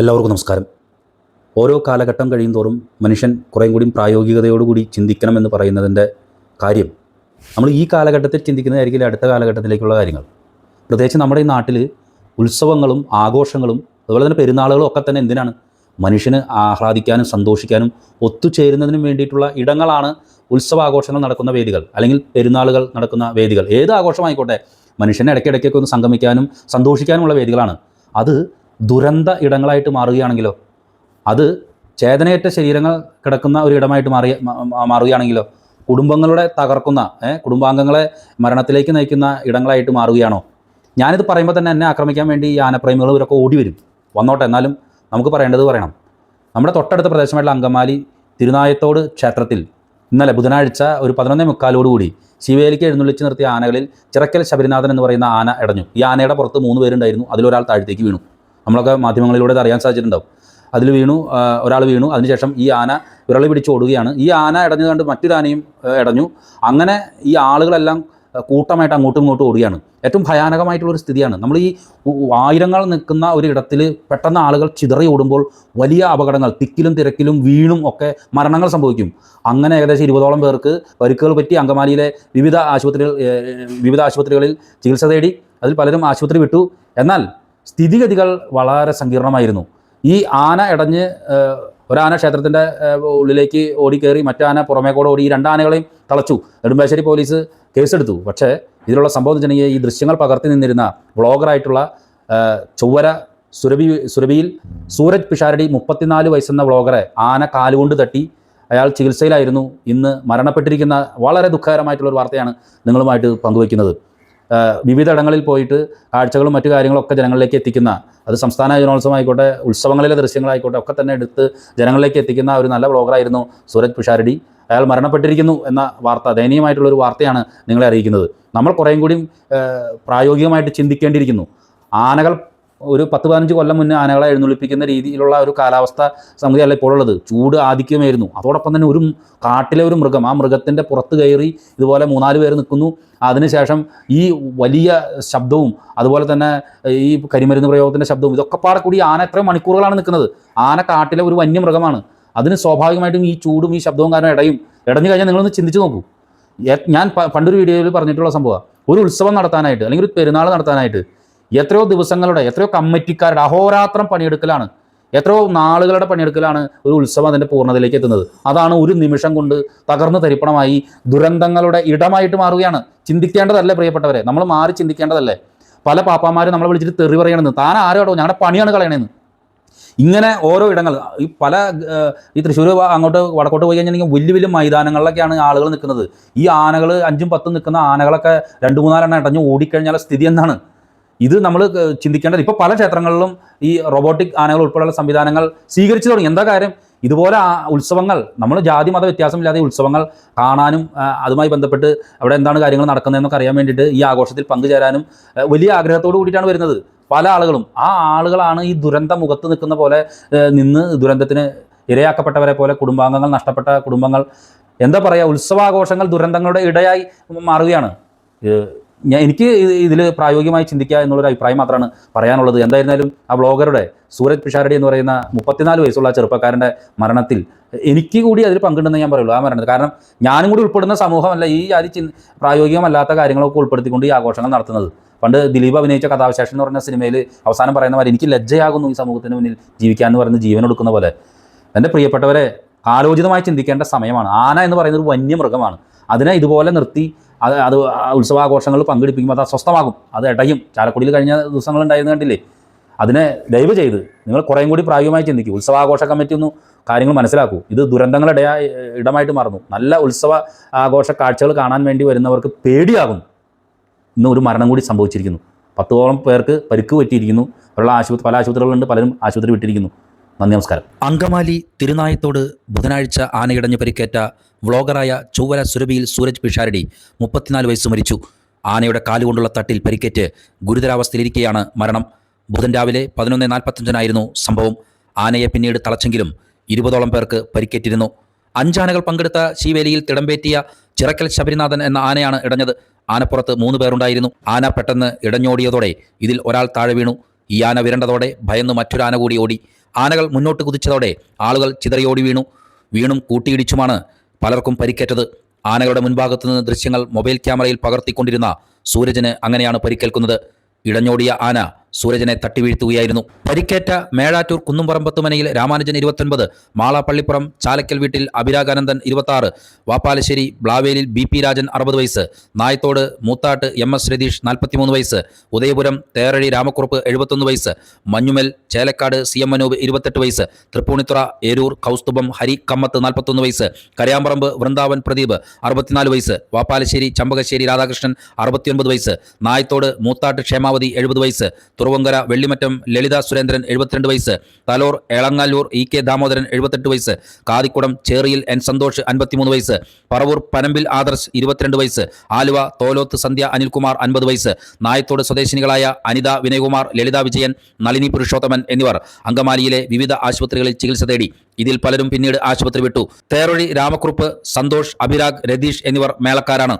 എല്ലാവർക്കും നമസ്കാരം. ഓരോ കാലഘട്ടം കഴിയും തോറും മനുഷ്യൻ കുറേയും കൂടി പ്രായോഗികതയോടുകൂടി ചിന്തിക്കണമെന്ന് പറയുന്നതിന്റെ കാര്യം നമ്മൾ ഈ കാലഘട്ടത്തിൽ ചിന്തിക്കുന്നതായിരിക്കില്ല അടുത്ത കാലഘട്ടത്തിലേക്കുള്ള കാര്യങ്ങൾ. പ്രത്യേകിച്ച് നമ്മുടെ ഈ നാട്ടിൽ ഉത്സവങ്ങളും ആഘോഷങ്ങളും അതുപോലെ തന്നെ പെരുന്നാളുകളും ഒക്കെ തന്നെ എന്തിനാണ്? മനുഷ്യന് ആഹ്ലാദിക്കാനും സന്തോഷിക്കാനും ഒത്തുചേരുന്നതിനും വേണ്ടിയിട്ടുള്ള ഇടങ്ങളാണ് ഉത്സവാഘോഷങ്ങൾ നടക്കുന്ന വേദികൾ. അല്ലെങ്കിൽ പെരുന്നാളുകൾ നടക്കുന്ന വേദികൾ. ഏത് ആഘോഷമായിക്കോട്ടെ മനുഷ്യനെ ഇടയ്ക്കിടയ്ക്കൊക്കെ ഒന്ന് സംഗമിക്കാനും സന്തോഷിക്കാനുമുള്ള വേദികളാണ്. അത് ദുരന്ത ഇടങ്ങളായിട്ട് മാറുകയാണെങ്കിലോ അത് ചേതനയേറ്റ ശരീരങ്ങൾ കിടക്കുന്ന ഒരു ഇടമായിട്ട് മാറിയ മാറുകയാണെങ്കിലോ കുടുംബങ്ങളുടെ തകർക്കുന്ന കുടുംബാംഗങ്ങളെ മരണത്തിലേക്ക് നയിക്കുന്ന ഇടങ്ങളായിട്ട് മാറുകയാണോ? ഞാനിത് പറയുമ്പോൾ തന്നെ എന്നെ ആക്രമിക്കാൻ വേണ്ടി ഈ ആനപ്രേമികൾ ഇവരൊക്കെ ഓടി വരും. വന്നോട്ടെ എന്നാലും നമുക്ക് പറയേണ്ടത് പറയണം. നമ്മുടെ തൊട്ടടുത്ത പ്രദേശമായിട്ടുള്ള അങ്കമാലി തിരുനായത്തോട് ക്ഷേത്രത്തിൽ ഇന്നലെ ബുധനാഴ്ച ഒരു പതിനൊന്നേ മുക്കാലോടുകൂടി ശിവേലിക്ക് എഴുന്നള്ളിച്ച് നിർത്തിയ ആനകളിൽ ചിറക്കൽ ശബരിനാഥൻ എന്ന് പറയുന്ന ആന ഇടഞ്ഞു ഈ ആനയുടെ പുറത്ത് മൂന്ന് പേരുണ്ടായിരുന്നു. അതിലൊരാൾ താഴത്തേക്ക് വീണു. നമ്മളൊക്കെ മാധ്യമങ്ങളിലൂടെ അത് അറിയാൻ സാധിച്ചിട്ടുണ്ടാവും. അതിൽ വീണു ഒരാൾ വീണു. അതിനുശേഷം ഈ ആന വിരളി പിടിച്ച് ഓടുകയാണ്. ഈ ആന ഇടഞ്ഞു കണ്ട് മറ്റൊരു ആനയും ഇടഞ്ഞു. അങ്ങനെ ഈ ആളുകളെല്ലാം കൂട്ടമായിട്ട് അങ്ങോട്ടും ഇങ്ങോട്ടും ഓടുകയാണ്. ഏറ്റവും ഭയാനകമായിട്ടുള്ളൊരു സ്ഥിതിയാണ്. നമ്മൾ ഈ ആയിരങ്ങൾ നിൽക്കുന്ന ഒരു ഇടത്തിൽ പെട്ടെന്ന് ആളുകൾ ചിതറി ഓടുമ്പോൾ വലിയ അപകടങ്ങൾ തിക്കിലും തിരക്കിലും വീണും ഒക്കെ മരണങ്ങൾ സംഭവിക്കും. അങ്ങനെ ഏകദേശം ഇരുപതോളം പേർക്ക് പരിക്കുകൾ പറ്റി അങ്കമാലിയിലെ വിവിധ ആശുപത്രികൾ വിവിധ ആശുപത്രികളിൽ ചികിത്സ തേടി അതിൽ പലരും ആശുപത്രി വിട്ടു. എന്നാൽ സ്ഥിതിഗതികൾ വളരെ സങ്കീർണമായിരുന്നു. ഈ ആന ഇടഞ്ഞ് ഒരാന ക്ഷേത്രത്തിന്റെ ഉള്ളിലേക്ക് ഓടിക്കയറി മറ്റാന പുറമേ കൂടെ ഓടി ഈ രണ്ടാനകളെയും തളച്ചു. നെടുമ്പാശ്ശേരി പോലീസ് കേസെടുത്തു. പക്ഷേ ഇതിലുള്ള സംഭവം എന്ന് വെച്ചിട്ടുണ്ടെങ്കിൽ ഈ ദൃശ്യങ്ങൾ പകർത്തി നിന്നിരുന്ന വ്ളോഗറായിട്ടുള്ള ചൊവ്വര സുരഭി സുരഭിയിൽ സൂരജ് പിഷാരടി മുപ്പത്തിനാല് വയസ്സെന്ന വ്ളോഗറെ ആന കാലുകൊണ്ട് തട്ടി അയാൾ ചികിത്സയിലായിരുന്നു. ഇന്ന് മരണപ്പെട്ടിരിക്കുന്ന വളരെ ദുഃഖകരമായിട്ടുള്ള ഒരു വാർത്തയാണ് നിങ്ങളുമായിട്ട് പങ്കുവയ്ക്കുന്നത്. ഏഹ് വിവിധ ഇടങ്ങളിൽ പോയിട്ട് കാഴ്ചകളും മറ്റു കാര്യങ്ങളൊക്കെ ജനങ്ങളിലേക്ക് എത്തിക്കുന്ന അത് സംസ്ഥാന യുവജനോത്സവമായിക്കോട്ടെ ഉത്സവങ്ങളിലെ ദൃശ്യങ്ങളായിക്കോട്ടെ ഒക്കെ തന്നെ എടുത്ത് ജനങ്ങളിലേക്ക് എത്തിക്കുന്ന ഒരു നല്ല ബ്ലോഗറായിരുന്നു സൂരജ് പുഷാരടി. അയാൾ മരണപ്പെട്ടിരിക്കുന്നു എന്ന വാർത്ത ദയനീയമായിട്ടുള്ളൊരു വാർത്തയാണ് നിങ്ങളെ അറിയിക്കുന്നത്. നമ്മൾ കുറേയും കൂടി പ്രായോഗികമായിട്ട് ചിന്തിക്കേണ്ടിയിരിക്കുന്നു. ആനകൾ ഒരു പത്ത് പതിനഞ്ച് കൊല്ലം മുന്നേ ആനകളെ എഴുന്നള്ളിപ്പിക്കുന്ന രീതിയിലുള്ള ഒരു കാലാവസ്ഥ സംഗതിയല്ല ഇപ്പോഴുള്ളത് ചൂട് ആധിക്യമായിരുന്നു. അതോടൊപ്പം തന്നെ ഒരു കാട്ടിലെ ഒരു മൃഗം ആ മൃഗത്തിന്റെ പുറത്ത് കയറി ഇതുപോലെ മൂന്നാൽ പേര് നിൽക്കുന്നു. അതിനുശേഷം ഈ വലിയ ശബ്ദവും അതുപോലെ തന്നെ ഈ കരിമരുന്ന് പ്രയോഗത്തിന്റെ ശബ്ദവും ഇതൊക്കെ പാടെ കൂടി ആന എത്ര മണിക്കൂറുകളാണ് നിൽക്കുന്നത്. ആന കാട്ടിലെ ഒരു വന്യമൃഗമാണ് അതിന് സ്വാഭാവികമായിട്ടും ഈ ചൂടും ഈ ശബ്ദവും കാരണം ഇടയും. ഇടഞ്ഞു കഴിഞ്ഞാൽ നിങ്ങളൊന്ന് ചിന്തിച്ച് നോക്കൂ. ഞാൻ പണ്ടൊരു വീഡിയോയിൽ പറഞ്ഞിട്ടുള്ള സംഭവമാണ്. ഒരു ഉത്സവം നടത്താനായിട്ട് അല്ലെങ്കിൽ ഒരു പെരുന്നാൾ നടത്താനായിട്ട് എത്രയോ ദിവസങ്ങളുടെ എത്രയോ കമ്മിറ്റിക്കാരുടെ അഹോരാത്രം പണിയെടുക്കലാണ്. എത്രയോ നാളുകളുടെ പണിയെടുക്കലാണ് ഒരു ഉത്സവം അതിന്റെ പൂർണതയിലേക്ക് എത്തുന്നത്. അതാണ് ഒരു നിമിഷം കൊണ്ട് തകർന്നു തരിപ്പണമായി ദുരന്തങ്ങളുടെ ഇടമായിട്ട് മാറുകയാണ്. ചിന്തിക്കേണ്ടതല്ലേ പ്രിയപ്പെട്ടവരെ? നമ്മൾ മാറി ചിന്തിക്കേണ്ടതല്ലേ? പല പാപ്പാമാരും നമ്മളെ വിളിച്ചിട്ട് തെറി പറയണമെന്ന് താൻ ആരോടോ ഞങ്ങളുടെ പണിയാണ് കളയണേന്ന്. ഇങ്ങനെ ഓരോ ഇടങ്ങൾ ഈ പല ഈ തൃശ്ശൂർ അങ്ങോട്ട് വടക്കോട്ട് പോയി കഴിഞ്ഞിട്ടുണ്ടെങ്കിൽ വലിയ വലിയ മൈതാനങ്ങളിലൊക്കെയാണ് ആളുകൾ നിൽക്കുന്നത്. ഈ ആനകൾ അഞ്ചും പത്തും നിൽക്കുന്ന ആനകളൊക്കെ രണ്ട് മൂന്നാലെണ്ണം ഇടഞ്ഞ് ഓടിക്കഴിഞ്ഞാൽ സ്ഥിതി എന്താണ്? ഇത് നമ്മൾ ചിന്തിക്കേണ്ടത് ഇപ്പോൾ പല ക്ഷേത്രങ്ങളിലും ഈ റോബോട്ടിക് ആനകൾ ഉൾപ്പെടെയുള്ള സംവിധാനങ്ങൾ സ്വീകരിച്ചു തുടങ്ങി. എന്താ കാര്യം? ഇതുപോലെ ഉത്സവങ്ങൾ നമ്മൾ ജാതി മത വ്യത്യാസമില്ലാതെ ഉത്സവങ്ങൾ കാണാനും അതുമായി ബന്ധപ്പെട്ട് അവിടെ എന്താണ് കാര്യങ്ങൾ നടക്കുന്നതെന്നൊക്കെ അറിയാൻ വേണ്ടിയിട്ട് ഈ ആഘോഷത്തിൽ പങ്കുചേരാനും വലിയ ആഗ്രഹത്തോടു കൂടിയിട്ടാണ് വരുന്നത്. പല ആളുകളും ആ ആളുകളാണ് ഈ ദുരന്ത മുഖത്ത് നിൽക്കുന്ന പോലെ നിന്ന് ദുരന്തത്തിന് ഇരയാക്കപ്പെട്ടവരെ പോലെ കുടുംബാംഗങ്ങൾ നഷ്ടപ്പെട്ട കുടുംബങ്ങൾ എന്താ പറയുക ഉത്സവാഘോഷങ്ങൾ ദുരന്തങ്ങളുടെ ഇടയായി മാറുകയാണ്. ഞാൻ എനിക്ക് ഇതിൽ പ്രായോഗികമായി ചിന്തിക്കുക എന്നുള്ളൊരു അഭിപ്രായം മാത്രമാണ് പറയാനുള്ളത്. എന്തായിരുന്നാലും ആ ബ്ലോഗറുടെ സൂരജ് പിഷാരടി എന്ന് പറയുന്ന മുപ്പത്തിനാല് വയസ്സുള്ള ചെറുപ്പക്കാരന്റെ മരണത്തിൽ എനിക്ക് കൂടി അതിൽ പങ്കുണ്ടെന്ന് ഞാൻ പറയുള്ളൂ. ആ മരണത്തിൽ കാരണം ഞാനും കൂടി ഉൾപ്പെടുന്ന സമൂഹമല്ല ഈ ആദ്യം ചിന് പ്രായോഗികമല്ലാത്ത കാര്യങ്ങളൊക്കെ ഉൾപ്പെടുത്തിക്കൊണ്ട് ഈ ആഘോഷങ്ങൾ നടത്തുന്നത്. പണ്ട് ദിലീപ് അഭിനയിച്ച കഥാവിശേഷം എന്ന് പറഞ്ഞ സിനിമയിൽ അവസാനം പറയുന്ന പോലെ എനിക്ക് ലജ്ജയാകുന്നു ഈ സമൂഹത്തിന് മുന്നിൽ ജീവിക്കാൻ എന്ന് പറയുന്നത് ജീവൻ കൊടുക്കുന്ന പോലെ. എന്റെ പ്രിയപ്പെട്ടവരെ ആലോചിതമായി ചിന്തിക്കേണ്ട സമയമാണ്. ആന എന്ന് പറയുന്നത് ഒരു വന്യമൃഗമാണ്. അതിനെ ഇതുപോലെ നിർത്തി അത് അത് ഉത്സവാഘോഷങ്ങൾ പങ്കെടുപ്പിക്കുമ്പോൾ അത് അസ്വസ്ഥമാകും. അത് ഇടയും. ചാലക്കുടിയിൽ കഴിഞ്ഞ ദിവസങ്ങൾ ഉണ്ടായിരുന്നു കണ്ടില്ലേ? അതിനെ ദയവ് ചെയ്ത് നിങ്ങൾ കുറേയും കൂടി പ്രായോഗികമായി ചിന്തിക്കും. ഉത്സവാഘോഷ കമ്മിറ്റി ഒന്ന് കാര്യങ്ങൾ മനസ്സിലാക്കൂ. ഇത് ദുരന്തങ്ങളുടെ ഇടമായിട്ട് മാറുന്നു. നല്ല ഉത്സവ ആഘോഷ കാഴ്ചകൾ കാണാൻ വേണ്ടി വരുന്നവർക്ക് പേടിയാകുന്നു. ഇന്ന് ഒരു മരണം കൂടി സംഭവിച്ചിരിക്കുന്നു. പത്തോളം പേർക്ക് പരിക്ക് പറ്റിയിരിക്കുന്നു. അവരുള്ള ആശുപത്രി പല ആശുപത്രികളുണ്ട്. പലരും ആശുപത്രി വിട്ടിരിക്കുന്നു. നന്ദി നമസ്കാരം. അങ്കമാലി തിരുനായത്തോട് ബുധനാഴ്ച ആനയടഞ്ഞ് പരിക്കേറ്റ വ്ളോഗറായ ചൊവ്വര സുരഭിയിൽ സൂരജ് പിഷാരടി മുപ്പത്തിനാല് വയസ്സ് മരിച്ചു. ആനയുടെ കാലുകൊണ്ടുള്ള തട്ടിൽ പരിക്കേറ്റ് ഗുരുതരാവസ്ഥയിലിരിക്കെയാണ് മരണം. ബുധൻ രാവിലെ പതിനൊന്ന് നാൽപ്പത്തഞ്ചിനായിരുന്നു സംഭവം. ആനയെ പിന്നീട് തളച്ചെങ്കിലും ഇരുപതോളം പേർക്ക് പരിക്കേറ്റിരുന്നു. അഞ്ചാനകൾ പങ്കെടുത്ത ശിവേലിയിൽ തിടമ്പേറ്റിയ ചിറക്കൽ ശബരിനാഥൻ എന്ന ആനയാണ് ഇടഞ്ഞത്. ആനപ്പുറത്ത് മൂന്ന് പേരുണ്ടായിരുന്നു. ആന പെട്ടെന്ന് ഇടഞ്ഞോടിയതോടെ ഇതിൽ ഒരാൾ താഴെ വീണു. ഈ ആന വിരണ്ടതോടെ ഭയന്ന് മറ്റൊരു ആന കൂടി ഓടി. ആനകൾ മുന്നോട്ട് കുതിച്ചതോടെ ആളുകൾ ചിതറിയോടി വീണു. വീണും കൂട്ടിയിടിച്ചുമാണ് പലർക്കും പരിക്കേറ്റത്. ആനകളുടെ മുൻഭാഗത്തു നിന്ന് ദൃശ്യങ്ങൾ മൊബൈൽ ക്യാമറയിൽ പകർത്തിക്കൊണ്ടിരുന്ന സൂരജിന് അങ്ങനെയാണ് പരിക്കേൽക്കുന്നത്. ഇടഞ്ഞോടിയ ആന സൂരജനെ തട്ടിവീഴ്ത്തുകയായിരുന്നു. പരിക്കേറ്റ മേഴാറ്റൂർ കുന്നുംപറമ്പത്തുമനയിൽ രാമാനുജൻ ഇരുപത്തൊൻപത് മാളാപ്പള്ളിപ്പുറം ചാലക്കൽ വീട്ടിൽ അഭിരാഗാനന്ദൻ ഇരുപത്താറ് വാപ്പാലശ്ശേരി ബ്ലാവേലിൽ ബി പി രാജൻ അറുപത് വയസ്സ് നായത്തോട് മൂത്താട്ട് എം എസ് രതീഷ് നാൽപ്പത്തിമൂന്ന് വയസ്സ് ഉദയപുരം തേറഴി രാമക്കുറുപ്പ് എഴുപത്തൊന്ന് വയസ്സ് മഞ്ഞുമൽ ചേലക്കാട് സി എം അനൂപ് ഇരുപത്തെട്ട് വയസ്സ് തൃപ്പൂണിത്തുറ ഏരൂർ കൗസ്തുഭം ഹരി കമ്മത്ത് നാൽപ്പത്തൊന്ന് വയസ്സ് കരയാമ്പറമ്പ് വൃന്ദാവൻ പ്രദീപ് അറുപത്തിനാല് വയസ്സ് വാപ്പാലശ്ശേരി ചമ്പകശ്ശേരി രാധാകൃഷ്ണൻ അറുപത്തിയൊൻപത് വയസ്സ് നായത്തോട് മൂത്താട്ട് ക്ഷേമാവതി എഴുപത് വയസ്സ് തുറവങ്കര വെള്ളിമറ്റം ലളിത സുരേന്ദ്രൻ എഴുപത്തിരണ്ട് വയസ്സ് തലോർ എളങ്ങാലൂർ ഇ കെ ദാമോദരൻ എഴുപത്തെട്ട് വയസ്സ് കാതിക്കുടം ചേറിയിൽ എൻ സന്തോഷ് അൻപത്തിമൂന്ന് വയസ്സ് പറവൂർ പനമ്പിൽ ആദർശ് ഇരുപത്തിരണ്ട് വയസ്സ് ആലുവ തോലോത്ത് സന്ധ്യ അനിൽകുമാർ അൻപത് വയസ്സ് നായത്തോട് സ്വദേശിനികളായ അനിത വിനയകുമാർ ലളിത വിജയൻ നളിനി പുരുഷോത്തമൻ എന്നിവർ അങ്കമാലിയിലെ വിവിധ ആശുപത്രികളിൽ ചികിത്സ തേടി. ഇതിൽ പലരും പിന്നീട് ആശുപത്രി വിട്ടു. തേറൊഴി രാമക്കുറുപ്പ് സന്തോഷ് അഭിരാഗ് രതീഷ് എന്നിവർ മേളക്കാരാണ്.